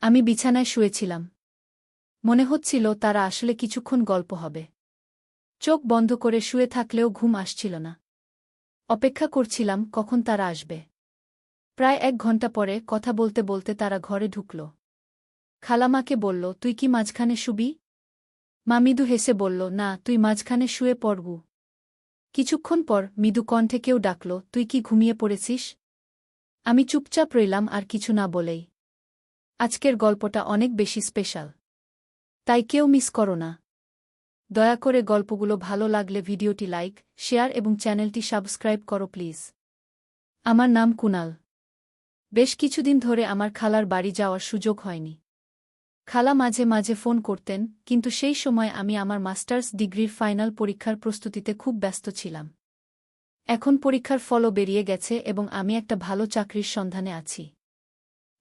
আমি বিছানায় শুয়েছিলাম। মনে হচ্ছিল তারা আসলে কিছুক্ষণ গল্প হবে। চোখ বন্ধ করে শুয়ে থাকলেও ঘুম আসছিল না। অপেক্ষা করছিলাম কখন তারা আসবে। প্রায় এক ঘণ্টা পরে কথা বলতে বলতে তারা ঘরে ঢুকল। খালামাকে বলল, তুই কি মাঝখানে শুবি? মা মৃদু হেসে বলল, না, তুই মাঝখানে শুয়ে পড়গু কিছুক্ষণ পর মৃদু কণ্ঠে কেউ ডাকল, তুই কি ঘুমিয়ে পড়েছিস? আমি চুপচাপ রইলাম আর কিছু না বলেই। আজকের গল্পটা অনেক বেশি স্পেশাল। তাই কেউ মিস করো না। দয়া করে গল্পগুলো ভালো লাগলে ভিডিওটি লাইক, শেয়ার এবং চ্যানেলটি সাবস্ক্রাইব করো প্লিজ। আমার নাম কুনাল। বেশ কিছুদিন ধরে আমার খালার বাড়ি যাওয়ার সুযোগ হয়নি। খালা মাঝে মাঝে ফোন করতেন, কিন্তু সেই সময় আমি আমার মাস্টার্স ডিগ্রির ফাইনাল পরীক্ষার প্রস্তুতিতে খুব ব্যস্ত ছিলাম। এখন পরীক্ষার ফলও বেরিয়ে গেছে এবং আমি একটা ভালো চাকরির সন্ধানে আছি।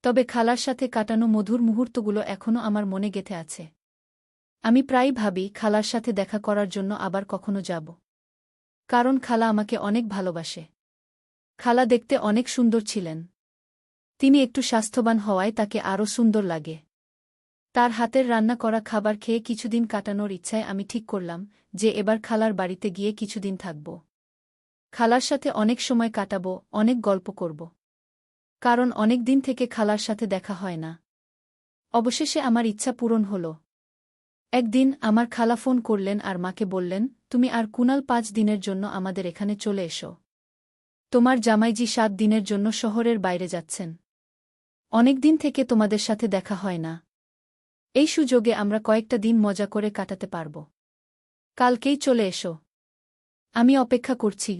তবে খালার সাথে কাটানো মধুর মুহূর্তগুলো এখনও আমার মনে গেথে আছে। আমি প্রায় ভাবি, খালার সাথে দেখা করার জন্য আবার কখনো যাব। কারণ খালা আমাকে অনেক ভালোবাসে। খালা দেখতে অনেক সুন্দর ছিলেন। তিনি একটু স্বাস্থ্যবান হওয়ায় তাকে আরও সুন্দর লাগে। তার হাতের রান্না করা খাবার খেয়ে কিছুদিন কাটানোর ইচ্ছায় আমি ঠিক করলাম যে এবার খালার বাড়িতে গিয়ে কিছুদিন থাকব। খালার সাথে অনেক সময় কাটাব, অনেক গল্প করব। কারণ অনেক দিন থেকে খালার সাথে দেখা হয় না। অবশেষে আমার ইচ্ছা পূরণ হল। একদিন আমার খালা ফোন করলেন আর মাকে বললেন, তুমি আর কুনাল পাঁচ দিনের জন্য আমাদের এখানে চলে এসো। তোমার জামাইজি সাত দিনের জন্য শহরের বাইরে যাচ্ছেন। অনেক দিন থেকে তোমাদের সাথে দেখা হয় না। এই সুযোগে আমরা কয়েকটা দিন মজা করে কাটাতে পারব। কালকেই চলে এসো। আমি অপেক্ষা করছি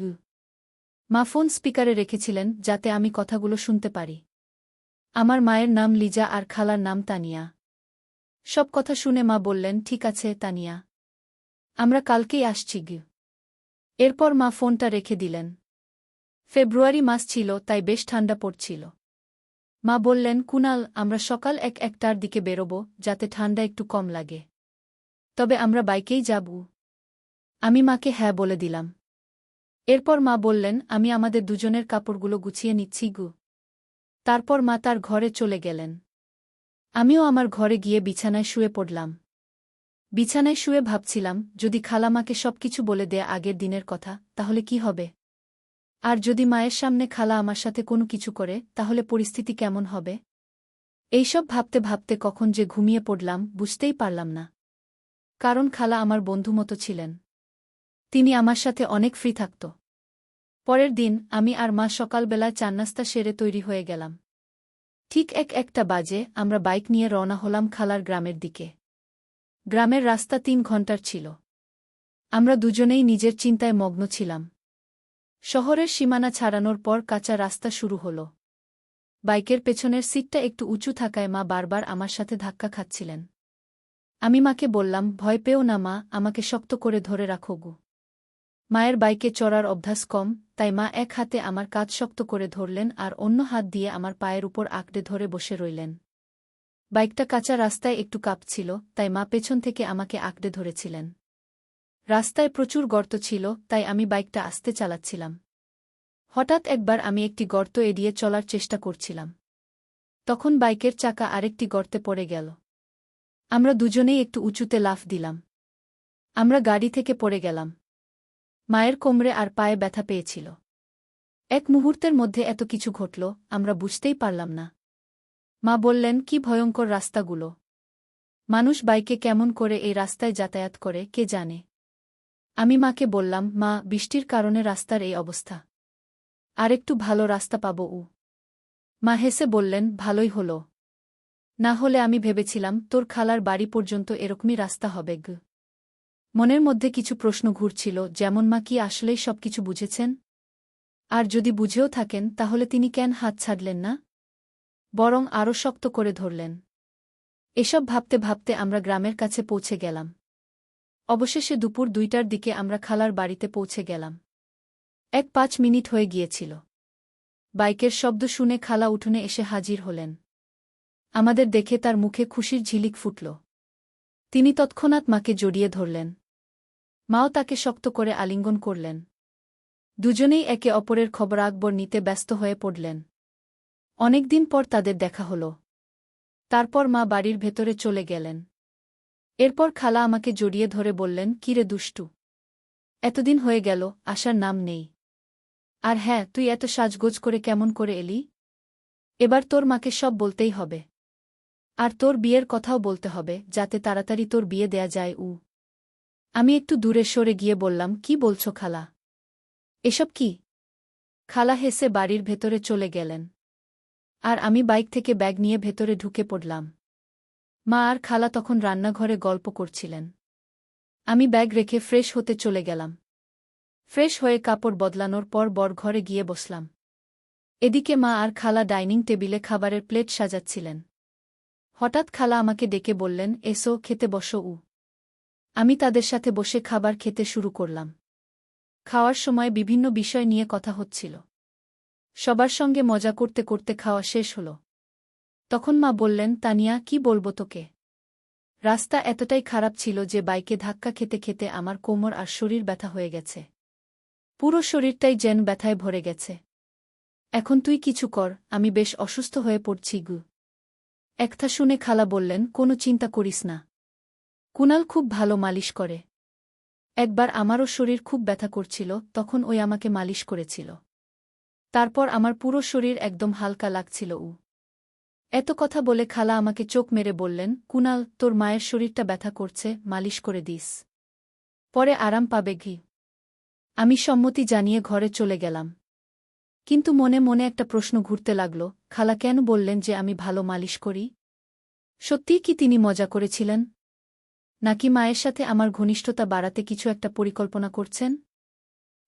মা ফোন স্পিকারে রেখেছিলেন যাতে আমি কথাগুলো শুনতে পারি। আমার মায়ের নাম লিজা আর খালার নাম তানিয়া। সব কথা শুনে মা বললেন, ঠিক আছে, তানিয়া। আমরা কালকেই আসছি গু এরপর মা ফোনটা রেখে দিলেন। ফেব্রুয়ারি মাস ছিল, তাই বেশ ঠান্ডা পড়ছিল। মা বললেন, কুনাল, আমরা সকাল এক একটার দিকে বেরোব, যাতে ঠান্ডা একটু কম লাগে। তবে আমরা বাইকেই যাব। আমি মাকে হ্যাঁ বলে দিলাম। এরপর মা বললেন, আমি আমাদের দুজনের কাপড়গুলো গুছিয়ে নিচ্ছি গু। তারপর মা তার ঘরে চলে গেলেন। আমিও আমার ঘরে গিয়ে বিছানায় শুয়ে পড়লাম। বিছানায় শুয়ে ভাবছিলাম, যদি খালামাকে সবকিছু বলে দেয়া আগের দিনের কথা, তাহলে কি হবে? আর যদি মায়ের সামনে খালা আমার সাথে কোনো কিছু করে, তাহলে পরিস্থিতি কেমন হবে? এইসব ভাবতে ভাবতে কখন যে ঘুমিয়ে পড়লাম, বুঝতেই পারলাম না। কারণ খালা আমার বন্ধু মতো ছিলেন। তিনি আমার সাথে অনেক ফ্রি থাকত। পরের দিন আমি আর মা সকালবেলা চান্নাস্তা সেরে তৈরি হয়ে গেলাম। ঠিক এক একটা বাজে আমরা বাইক নিয়ে রওনা হলাম খালার গ্রামের দিকে। গ্রামের রাস্তা তিন ঘণ্টার ছিল। আমরা দুজনেই নিজের চিন্তায় মগ্ন ছিলাম। শহরের সীমানা ছাড়ানোর পর কাঁচা রাস্তা শুরু হল। বাইকের পেছনের সিটটা একটু উঁচু থাকায় মা বারবার আমার সাথে ধাক্কা খাচ্ছিলেন। আমি মাকে বললাম, ভয় পেও না মা, আমাকে শক্ত করে ধরে রাখো গু। মায়ের বাইকে চড়ার অভ্যাস কম, তাই মা এক হাতে আমার কাজ শক্ত করে ধরলেন আর অন্য হাত দিয়ে আমার পায়ের উপর আঁকড়ে ধরে বসে রইলেন। বাইকটা কাঁচা রাস্তায় একটু কাঁপছিল, তাই মা পেছন থেকে আমাকে আঁকড়ে ধরেছিলেন। রাস্তায় প্রচুর গর্ত ছিল, তাই আমি বাইকটা আস্তে চালাচ্ছিলাম। হঠাৎ একবার আমি একটি গর্ত এড়িয়ে চলার চেষ্টা করছিলাম। তখন বাইকের চাকা আরেকটি গর্তে পড়ে গেল। আমরা দুজনেই একটু উঁচুতে লাফ দিলাম। আমরা গাড়ি থেকে পড়ে গেলাম। মায়ের কোমরে আর পায়ে ব্যথা পেয়েছিল। এক মুহূর্তের মধ্যে এত কিছু ঘটল, আমরা বুঝতেই পারলাম না। মা বললেন, কি ভয়ঙ্কর রাস্তাগুলো। মানুষ বাইকে কেমন করে এই রাস্তায় যাতায়াত করে, কে জানে? আমি মাকে বললাম, মা, বৃষ্টির কারণে রাস্তার এই অবস্থা। আরেকটু ভালো রাস্তা পাব, উ। মা হেসে বললেন, ভালোই হল। না হলে আমি ভেবেছিলাম, তোর খালার বাড়ি পর্যন্ত এরকমই রাস্তা হবে, গ। মনের মধ্যে কিছু প্রশ্ন ঘুরছিল, যেমন, মা, কি আসলেই সবকিছু বুঝেছেন? আর যদি বুঝেও থাকেন, তাহলে তিনি কেন হাত ছাড়লেন না? বরং আরও শক্ত করে ধরলেন। এসব ভাবতে ভাবতে আমরা গ্রামের কাছে পৌঁছে গেলাম। অবশেষে দুপুর দুইটার দিকে আমরা খালার বাড়িতে পৌঁছে গেলাম। এক পাঁচ মিনিট হয়ে গিয়েছিল। বাইকের শব্দ শুনে খালা উঠোনে এসে হাজির হলেন। আমাদের দেখে তার মুখে খুশির ঝিলিক ফুটল। তিনি তৎক্ষণাৎ মাকে জড়িয়ে ধরলেন। মাও তাকে শক্ত করে আলিঙ্গন করলেন। দুজনেই একে অপরের খবর আকবর নিতে ব্যস্ত হয়ে পড়লেন। অনেকদিন পর তাদের দেখা হল। তারপর মা বাড়ির ভেতরে চলে গেলেন। এরপর খালা আমাকে জড়িয়ে ধরে বললেন, কিরে দুষ্টু, এতদিন হয়ে গেল আসার নাম নেই। আর হ্যাঁ তুই এত সাজগোজ করে কেমন করে এলি? এবার তোর মাকে সব বলতেই হবে। আর তোর বিয়ের কথাও বলতে হবে, যাতে তাড়াতাড়ি তোর বিয়ে দেয়া যায় উ আমি একটু দূরে সরে গিয়ে বললাম, কি বলছো খালা? এসব কি? খালা হেসে বাড়ির ভেতরে চলে গেলেন। আর আমি বাইক থেকে ব্যাগ নিয়ে ভেতরে ঢুকে পড়লাম। মা আর খালা তখন রান্নাঘরে গল্প করছিলেন। আমি ব্যাগ রেখে ফ্রেশ হতে চলে গেলাম। ফ্রেশ হয়ে কাপড় বদলানোর পর বর ঘরে গিয়ে বসলাম। এদিকে মা আর খালা ডাইনিং টেবিলে খাবারের প্লেট সাজাচ্ছিলেন। হঠাৎ খালা আমাকে ডেকে বললেন, এসো, খেতে বসো উ আমি তাদের সাথে বসে খাবার খেতে শুরু করলাম। খাওয়ার সময় বিভিন্ন বিষয় নিয়ে কথা হচ্ছিল। সবার সঙ্গে মজা করতে করতে খাওয়া শেষ হল। তখন মা বললেন, তানিয়া, কি বলব তোকে? রাস্তা এতটাই খারাপ ছিল যে বাইকে ধাক্কা খেতে খেতে আমার কোমর আর শরীর ব্যথা হয়ে গেছে। পুরো শরীরটাই যেন ব্যথায় ভরে গেছে। এখন তুই কিছু কর, আমি বেশ অসুস্থ হয়ে পড়ছি গু। একথা শুনে খালা বললেন, কোনো চিন্তা করিস না। কুনাল খুব ভালো মালিশ করে। একবার আমারও শরীর খুব ব্যথা করছিল, তখন ওই আমাকে মালিশ করেছিল। তারপর আমার পুরো শরীর একদম হালকা লাগছিল উ এত কথা বলে খালা আমাকে চোখ মেরে বললেন, কুনাল, তোর মায়ের শরীরটা ব্যথা করছে, মালিশ করে দিস। পরে আরাম পাবে ঘি। আমি সম্মতি জানিয়ে ঘরে চলে গেলাম। কিন্তু মনে মনে একটা প্রশ্ন ঘুরতে লাগল, খালা কেন বললেন যে আমি ভালো মালিশ করি? সত্যিই কি তিনি মজা করেছিলেন? নাকি মায়ের সাথে আমার ঘনিষ্ঠতা বাড়াতে কিছু একটা পরিকল্পনা করছেন?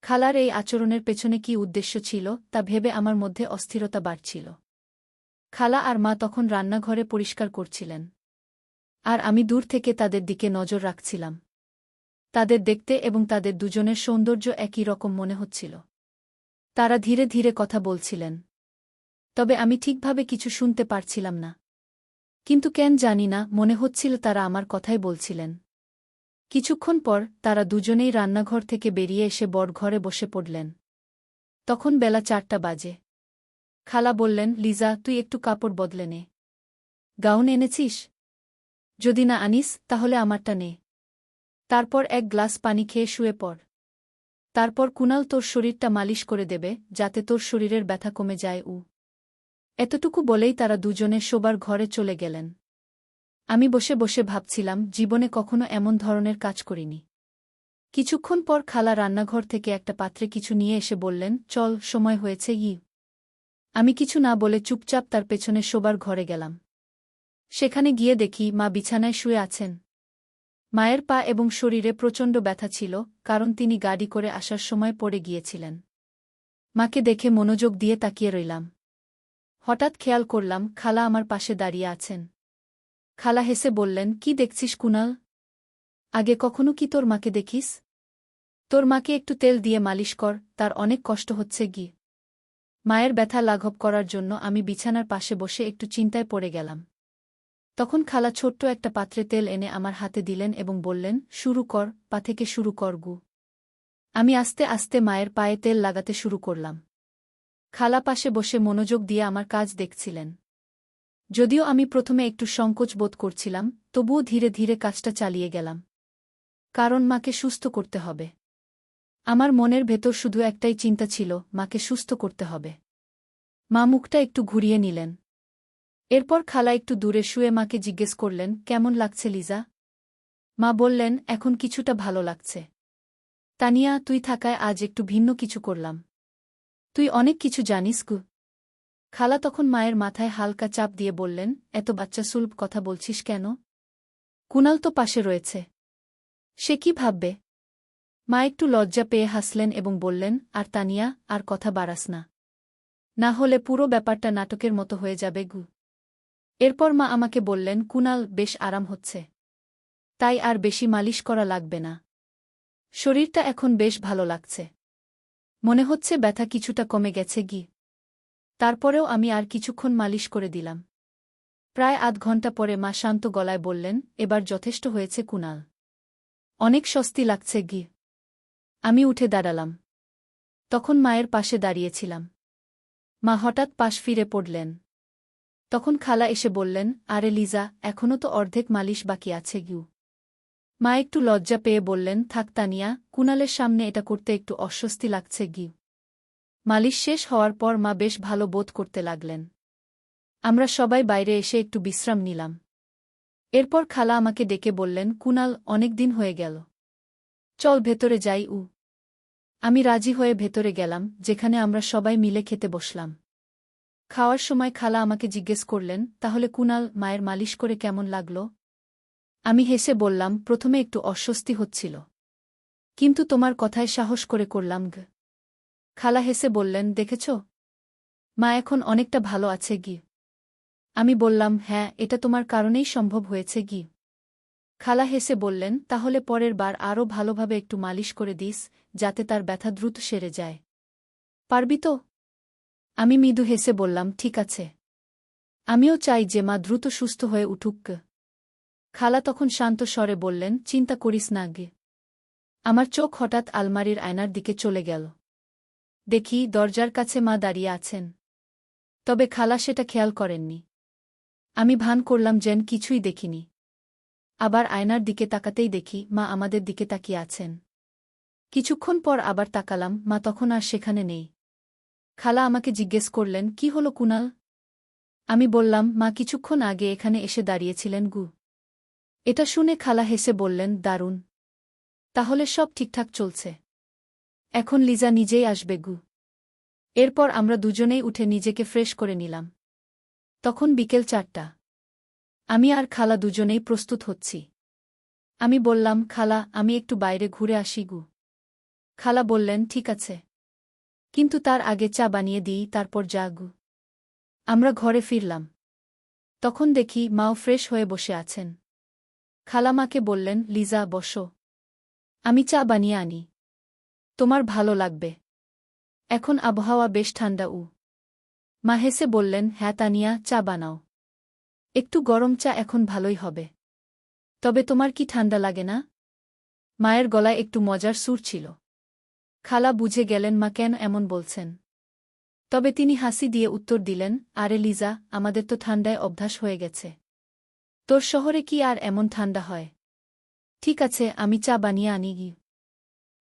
খালার এই আচরণের পেছনে কি উদ্দেশ্য ছিল, তা ভেবে আমার মধ্যে অস্থিরতা বাড়ছিল। খালা আর মা তখন রান্নাঘরে পরিষ্কার করছিলেন। আর আমি দূর থেকে তাদের দিকে নজর রাখছিলাম। তাদের দেখতে এবং তাদের দুজনের সৌন্দর্য একই রকম মনে হচ্ছিল। তারা ধীরে ধীরে কথা বলছিলেন। তবে আমি ঠিকভাবে কিছু শুনতে পারছিলাম না। কিন্তু কেন জানি না, মনে হচ্ছিল তারা আমার কথাই বলছিলেন। কিছুক্ষণ পর তারা দুজনেই রান্নাঘর থেকে বেরিয়ে এসে বড় ঘরে বসে পড়লেন। তখন বেলা চারটা বাজে। খালা বললেন, লিজা, তুই একটু কাপড় বদলে নে। গাউন এনেছিস? যদি না আনিস, তাহলে আমারটা নে। তারপর এক গ্লাস পানি খেয়ে শুয়ে পড়। তারপর কুনাল তোর শরীরটা মালিশ করে দেবে, যাতে তোর শরীরের ব্যথা কমে যায় উ এতটুকু বলেই তারা দুজনে শোবার ঘরে চলে গেলেন। আমি বসে বসে ভাবছিলাম, জীবনে কখনো এমন ধরনের কাজ করিনি। কিছুক্ষণ পর খালা রান্নাঘর থেকে একটা পাত্রে কিছু নিয়ে এসে বললেন, চল, সময় হয়েছে, ই। আমি কিছু না বলে চুপচাপ তার পেছনে শোবার ঘরে গেলাম। সেখানে গিয়ে দেখি মা বিছানায় শুয়ে আছেন। মায়ের পা এবং শরীরে প্রচণ্ড ব্যথা ছিল, কারণ তিনি গাড়ি করে আসার সময় পড়ে গিয়েছিলেন। মাকে দেখে মনোযোগ দিয়ে তাকিয়ে রইলাম। হঠাৎ খেয়াল করলাম খালা আমার পাশে দাঁড়িয়ে আছেন। খালা হেসে বললেন, কি দেখছিস কুনাল? আগে কখনো কি তোর মাকে দেখিস? তোর মাকে একটু তেল দিয়ে মালিশ কর, তার অনেক কষ্ট হচ্ছে গি। মায়ের ব্যথা লাঘব করার জন্য আমি বিছানার পাশে বসে একটু চিন্তায় পড়ে গেলাম। তখন খালা ছোট্ট একটা পাত্রে তেল এনে আমার হাতে দিলেন এবং বললেন, শুরু কর, পা থেকে শুরু কর গু। আমি আস্তে আস্তে মায়ের পায়ে তেল লাগাতে শুরু করলাম। খালা পাশে বসে মনোযোগ দিয়ে আমার কাজ দেখছিলেন। যদিও আমি প্রথমে একটু সংকোচ বোধ করছিলাম, তবুও ধীরে ধীরে কাজটা চালিয়ে গেলাম। কারণ মাকে সুস্থ করতে হবে। আমার মনের ভেতর শুধু একটাই চিন্তা ছিল, মাকে সুস্থ করতে হবে। মা মুখটা একটু ঘুরিয়ে নিলেন। এরপর খালা একটু দূরে শুয়ে মাকে জিজ্ঞেস করলেন, কেমন লাগছে লিজা? মা বললেন, এখন কিছুটা ভালো লাগছে। তানিয়া, তুই থাকায় আজ একটু ভিন্ন কিছু করলাম। তুই অনেক কিছু জানিস গু। খালা তখন মায়ের মাথায় হালকা চাপ দিয়ে বললেন, এত বাচ্চা সুলভ কথা বলছিস কেন? কুনাল তো পাশে রয়েছে। সে কি ভাববে? মা একটু লজ্জা পেয়ে হাসলেন এবং বললেন, আর তানিয়া, আর কথা বাড়াস না। না হলে পুরো ব্যাপারটা নাটকের মতো হয়ে যাবে গু। এরপর মা আমাকে বললেন, কুনাল, বেশ আরাম হচ্ছে। তাই আর বেশি মালিশ করা লাগবে না। শরীরটা এখন বেশ ভালো লাগছে। মনে হচ্ছে ব্যথা কিছুটা কমে গেছে গি। তারপরেও আমি আর কিছুক্ষণ মালিশ করে দিলাম। প্রায় আধ ঘণ্টা পরে মা শান্ত গলায় বললেন, এবার যথেষ্ট হয়েছে কুনাল। অনেক স্বস্তি লাগছে গি। আমি উঠে দাঁড়ালাম। তখন মায়ের পাশে দাঁড়িয়েছিলাম। মা হঠাৎ পাশ ফিরে পড়লেন। তখন খালা এসে বললেন, আরে লিজা এখনও তো অর্ধেক মালিশ বাকি আছে গিউ। মা একটু লজ্জা পেয়ে বললেন, থাক তানিয়া, কুনালের সামনে এটা করতে একটু অস্বস্তি লাগছে গিউ মালিশ শেষ হওয়ার পর মা বেশ ভালো বোধ করতে লাগলেন। আমরা সবাই বাইরে এসে একটু বিশ্রাম নিলাম। এরপর খালা আমাকে ডেকে বললেন, কুনাল, অনেক দিন হয়ে গেল। চল ভেতরে যাই উ। আমি রাজি হয়ে ভেতরে গেলাম, যেখানে আমরা সবাই মিলে খেতে বসলাম। খাওয়ার সময় খালা আমাকে জিজ্ঞেস করলেন, তাহলে কুনাল, মায়ের মালিশ করে কেমন লাগল? আমি হেসে বললাম, প্রথমে একটু অস্বস্তি হচ্ছিল। কিন্তু তোমার কথায় সাহস করে করলাম, গ। খালা হেসে বললেন, দেখেছ? মা এখন অনেকটা ভালো আছে, গি। আমি বললাম হ্যাঁ এটা তোমার কারণেই সম্ভব হয়েছে, গি। খালা হেসে বললেন, তাহলে পরের বার আরও ভালোভাবে একটু মালিশ করে দিস, যাতে তার ব্যথা দ্রুত সেরে যায়। পারবি তো? আমি মৃদু হেসে বললাম, ঠিক আছে। আমিও চাই যে মা দ্রুত সুস্থ হয়ে উঠুক খালা তখন শান্ত স্বরে বললেন, চিন্তা করিস না আগে। আমার চোখ হঠাৎ আলমারির আয়নার দিকে চলে গেল। দেখি, দরজার কাছে মা দাঁড়িয়ে আছেন। তবে খালা সেটা খেয়াল করেননি। আমি ভান করলাম যেন কিছুই দেখিনি। আবার আয়নার দিকে তাকাতেই দেখি, মা আমাদের দিকে তাকিয়ে আছেন। কিছুক্ষণ পর আবার তাকালাম, মা তখন আর সেখানে নেই। খালা আমাকে জিজ্ঞেস করলেন, কি হলো কুনাল? আমি বললাম, মা কিছুক্ষণ আগে এখানে এসে দাঁড়িয়েছিলেন গু। এটা শুনে খালা হেসে বললেন, দারুণ। তাহলে সব ঠিকঠাক চলছে। এখন লিজা নিজেই আসবে গু। এরপর আমরা দুজনেই উঠে নিজেকে ফ্রেশ করে নিলাম। তখন বিকেল চারটা। আমি আর খালা দুজনেই প্রস্তুত হচ্ছি। আমি বললাম, খালা, আমি একটু বাইরে ঘুরে আসি গু। খালা বললেন, ঠিক আছে। কিন্তু তার আগে চা বানিয়ে দিই, তারপর যা গু। আমরা ঘরে ফিরলাম। তখন দেখি মাও ফ্রেশ হয়ে বসে আছেন। খালামাকে বললেন, লিজা, বসো। আমি চা বানিয়ে আনি। তোমার ভালো লাগবে। এখন আবহাওয়া বেশ ঠান্ডা, উ। মা হেসে বললেন হ্যাঁ তানিয়া, চা বানাও। একটু গরম চা এখন ভালোই হবে। তবে তোমার কি ঠান্ডা লাগে না? মায়ের গলায় একটু মজার সুর ছিল। খালা বুঝে গেলেন, মা কেন এমন বলছেন? তবে তিনি হাসি দিয়ে উত্তর দিলেন, আরে লিজা, আমাদের তো ঠান্ডায় অভ্যাস হয়ে গেছে। তোর শহরে কি আর এমন ঠান্ডা হয়? ঠিক আছে, আমি চা বানিয়ে আনি গি।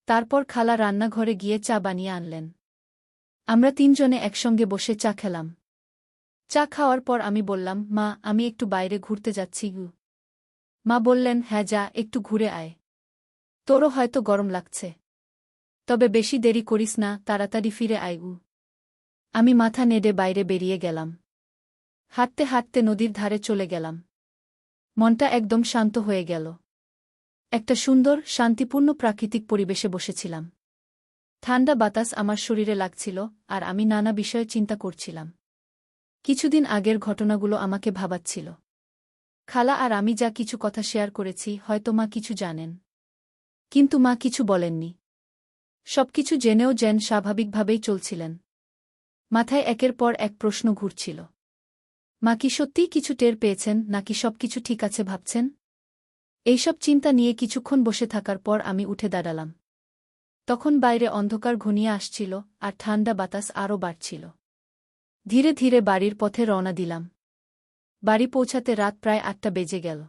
তারপর খালা রান্নাঘরে গিয়ে চা বানিয়ে আনলেন। আমরা তিনজনে একসঙ্গে বসে চা খেলাম। চা খাওয়ার পর আমি বললাম, মা, আমি একটু বাইরে ঘুরতে যাচ্ছি গু। মা বললেন হ্যাঁ যা, একটু ঘুরে আয়। তোরও হয়তো গরম লাগছে। তবে বেশি দেরি করিস না, তাড়াতাড়ি ফিরে আয় উ আমি মাথা নেড়ে বাইরে বেরিয়ে গেলাম। হাঁটতে হাঁটতে নদীর ধারে চলে গেলাম। মনটা একদম শান্ত হয়ে গেল। একটা সুন্দর, শান্তিপূর্ণ প্রাকৃতিক পরিবেশে বসেছিলাম। ঠান্ডা বাতাস আমার শরীরে লাগছিল, আর আমি নানা বিষয়ে চিন্তা করছিলাম। কিছুদিন আগের ঘটনাগুলো আমাকে ভাবাচ্ছিল। খালা আর আমি যা কিছু কথা শেয়ার করেছি, হয়তো মা কিছু জানেন। কিন্তু মা কিছু বলেননি। সবকিছু জেনেও জেন স্বাভাবিকভাবেই চলছিলেন। মাথায় একের পর এক প্রশ্ন ঘুরছিল। মা কি সত্যিই কিছু টের পেয়েছেন, নাকি সবকিছু ঠিক আছে ভাবছেন? এইসব চিন্তা নিয়ে কিছুক্ষণ বসে থাকার পর আমি উঠে দাঁড়ালাম। তখন বাইরে অন্ধকার ঘনিয়ে আসছিল, আর ঠান্ডা বাতাস আরও বাড়ছিল। ধীরে ধীরে বাড়ির পথে রওনা দিলাম। বাড়ি পৌঁছাতে রাত প্রায় আটটা বেজে গেল।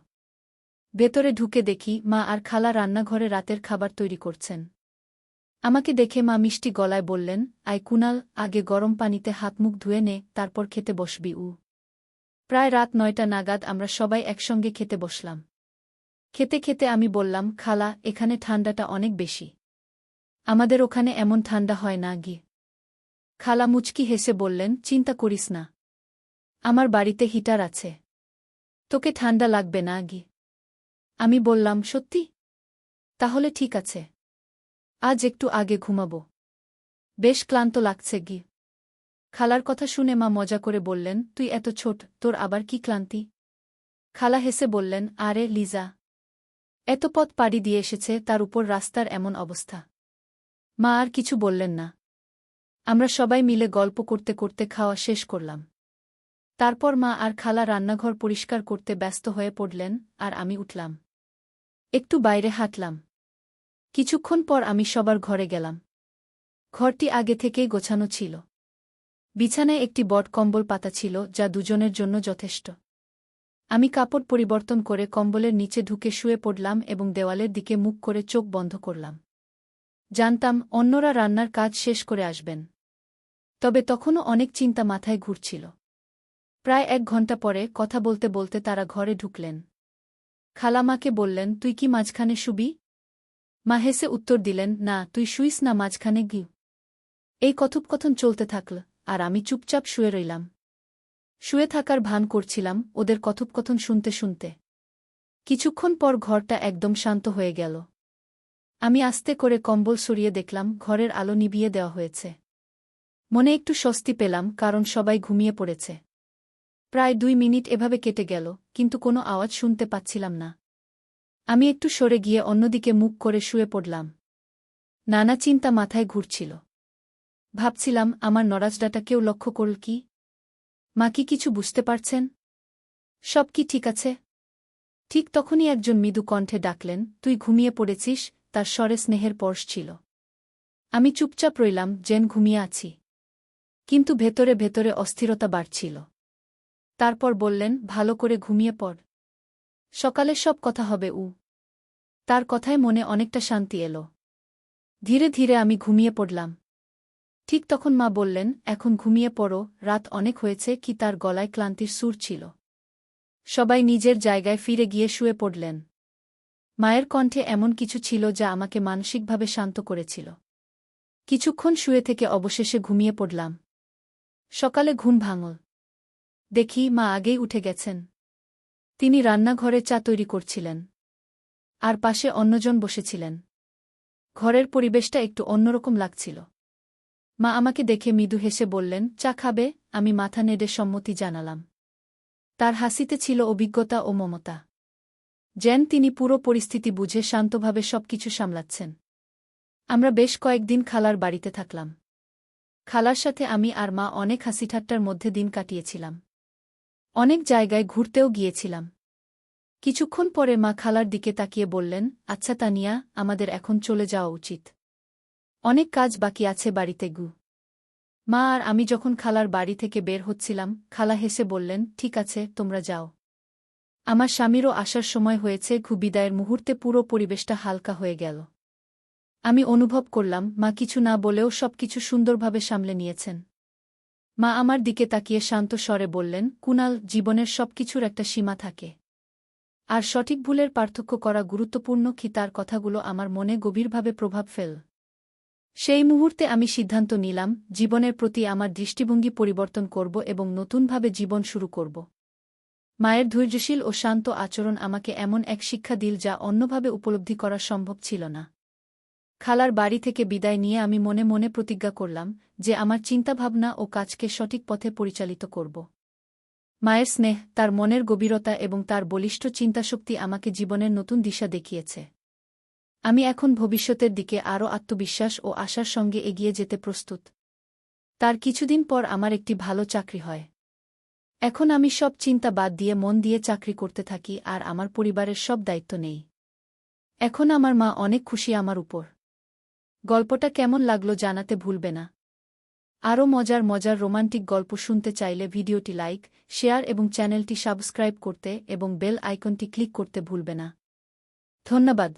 ভেতরে ঢুকে দেখি মা আর খালা রান্নাঘরে রাতের খাবার তৈরি করছেন। আমাকে দেখে মা মিষ্টি গলায় বললেন আই কুনাল, আগে গরম পানিতে হাত মুখ ধুয়ে নে, তারপর খেতে বসবি উ প্রায় রাত নয়টা নাগাদ আমরা সবাই একসঙ্গে খেতে বসলাম। খেতে খেতে আমি বললাম, খালা, এখানে ঠান্ডাটা অনেক বেশি। আমাদের ওখানে এমন ঠান্ডা হয় না গি খালা মুচকি হেসে বললেন, চিন্তা করিস না। আমার বাড়িতে হিটার আছে। তোকে ঠান্ডা লাগবে না গি আমি বললাম, সত্যি? তাহলে ঠিক আছে। আজ একটু আগে ঘুমাবো। বেশ ক্লান্ত লাগছে গি। খালার কথা শুনে মা মজা করে বললেন, তুই এত ছোট, তোর আবার কি ক্লান্তি? খালা হেসে বললেন, আরে লিজা, এত পথ পাড়ি দিয়ে এসেছে, তার উপর রাস্তার এমন অবস্থা। মা আর কিছু বললেন না। আমরা সবাই মিলে গল্প করতে করতে খাওয়া শেষ করলাম। তারপর মা আর খালা রান্নাঘর পরিষ্কার করতে ব্যস্ত হয়ে পড়লেন, আর আমি উঠলাম। একটু বাইরে হাঁটলাম। কিছুক্ষণ পর আমি সবার ঘরে গেলাম। ঘরটি আগে থেকেই গোছানো ছিল। বিছানায় একটি বট কম্বল পাতা ছিল, যা দুজনের জন্য যথেষ্ট। আমি কাপড় পরিবর্তন করে কম্বলের নিচে ঢুকে শুয়ে পড়লাম এবং দেওয়ালের দিকে মুখ করে চোখ বন্ধ করলাম। জানতাম, অন্যরা রান্নার কাজ শেষ করে আসবেন। তবে তখনও অনেক চিন্তা মাথায় ঘুরছিল। প্রায় এক ঘণ্টা পরে কথা বলতে বলতে তারা ঘরে ঢুকলেন। খালামাকে বললেন, তুই কি মাঝখানে শুবি? মা হেসে উত্তর দিলেন, না, তুই শুইস না মাঝখানে গি এই কথোপকথন চলতে থাকল। আর আমি চুপচাপ শুয়ে রইলাম। শুয়ে থাকার ভান করছিলাম ওদের কথোপকথন শুনতে শুনতে। কিছুক্ষণ পর ঘরটা একদম শান্ত হয়ে গেল। আমি আস্তে করে কম্বল সরিয়ে দেখলাম ঘরের আলো নিভিয়ে দেওয়া হয়েছে। মনে একটু স্বস্তি পেলাম কারণ সবাই ঘুমিয়ে পড়েছে। প্রায় দুই মিনিট এভাবে কেটে গেল, কিন্তু কোনো আওয়াজ শুনতে পাচ্ছিলাম না। আমি একটু সরে গিয়ে অন্যদিকে মুখ করে শুয়ে পড়লাম। নানা চিন্তা মাথায় ঘুরছিল। ভাবছিলাম আমার নরাজডাটা কেউ লক্ষ্য করল কি? মা কি কিছু বুঝতে পারছেন? সব কি ঠিক আছে? ঠিক তখনই একজন মৃদু কণ্ঠে ডাকলেন, তুই ঘুমিয়ে পড়েছিস, তার স্বরে স্নেহের পর্শ ছিল। আমি চুপচাপ রইলাম যেন ঘুমিয়ে আছি। কিন্তু ভেতরে ভেতরে অস্থিরতা বাড়ছিল। তারপর বললেন, ভালো করে ঘুমিয়ে পড়। সকালে সব কথা হবে, উ। তার কথায় মনে অনেকটা শান্তি এলো। ধীরে ধীরে আমি ঘুমিয়ে পড়লাম। ঠিক তখন মা বললেন, এখন ঘুমিয়ে পড়ো, রাত অনেক হয়েছে কি তার গলায় ক্লান্তির সুর ছিল। সবাই নিজের জায়গায় ফিরে গিয়ে শুয়ে পড়লেন। মায়ের কণ্ঠে এমন কিছু ছিল যা আমাকে মানসিকভাবে শান্ত করেছিল। কিছুক্ষণ শুয়ে থেকে অবশেষে ঘুমিয়ে পড়লাম। সকালে ঘুম ভাঙল। দেখি মা আগেই উঠে গেছেন। তিনি রান্নাঘরে চা তৈরি করছিলেন। আর পাশে অন্যজন বসেছিলেন। ঘরের পরিবেশটা একটু অন্যরকম লাগছিল। মা আমাকে দেখে মৃদু হেসে বললেন, চা খাবে? আমি মাথা নেড়ে সম্মতি জানালাম। তার হাসিতে ছিল অভিজ্ঞতা ও মমতা। যেন তিনি পুরো পরিস্থিতি বুঝে শান্তভাবে সবকিছু সামলাচ্ছেন। আমরা বেশ কয়েকদিন খালার বাড়িতে থাকলাম। খালার সাথে আমি আর মা অনেক হাসিঠাট্টার মধ্যে দিন কাটিয়েছিলাম। অনেক জায়গায় ঘুরতেও গিয়েছিলাম। কিছুক্ষণ পরে মা খালার দিকে তাকিয়ে বললেন আচ্ছা তানিয়া, আমাদের এখন চলে যাওয়া উচিত। অনেক কাজ বাকি আছে বাড়িতে গু। মা আর আমি যখন খালার বাড়ি থেকে বের হচ্ছিলাম, খালা হেসে বললেন, ঠিক আছে, তোমরা যাও। আমার স্বামীরও আসার সময় হয়েছে ঘু বিদায়ের মুহূর্তে পুরো পরিবেশটা হালকা হয়ে গেল। আমি অনুভব করলাম, মা কিছু না বলেও সবকিছু সুন্দরভাবে সামলে নিয়েছেন। মা আমার দিকে তাকিয়ে শান্ত স্বরে বললেন, কুনাল, জীবনের সব কিছুর একটা সীমা থাকে। আর সঠিক ভুলের পার্থক্য করা গুরুত্বপূর্ণ কি তার কথাগুলো আমার মনে গভীরভাবে প্রভাব ফেল। সেই মুহূর্তে আমি সিদ্ধান্ত নিলাম, জীবনের প্রতি আমার দৃষ্টিভঙ্গি পরিবর্তন করব এবং নতুনভাবে জীবন শুরু করব। মায়ের ধৈর্যশীল ও শান্ত আচরণ আমাকে এমন এক শিক্ষা দিল যা অন্যভাবে উপলব্ধি করা সম্ভব ছিল না। খালার বাড়ি থেকে বিদায় নিয়ে আমি মনে মনে প্রতিজ্ঞা করলাম যে আমার চিন্তাভাবনা ও কাজকে সঠিক পথে পরিচালিত করব। মায়ের স্নেহ, তার মনের গভীরতা এবং তার বলিষ্ঠ চিন্তাশক্তি আমাকে জীবনের নতুন দিশা দেখিয়েছে। আমি এখন ভবিষ্যতের দিকে আরও আত্মবিশ্বাস ও আশার সঙ্গে এগিয়ে যেতে প্রস্তুত। তার কিছুদিন পর আমার একটি ভালো চাকরি হয়। এখন আমি সব চিন্তা বাদ দিয়ে মন দিয়ে চাকরি করতে থাকি আর আমার পরিবারের সব দায়িত্ব নেই। এখন আমার মা অনেক খুশি আমার উপর। গল্পটা কেমন লাগল জানাতে ভুলবে না। আরও মজার মজার রোমান্টিক গল্প শুনতে চাইলে ভিডিওটি লাইক, শেয়ার এবং চ্যানেলটি সাবস্ক্রাইব করতে এবং বেল আইকনটি ক্লিক করতে ভুলবে না। ধন্যবাদ।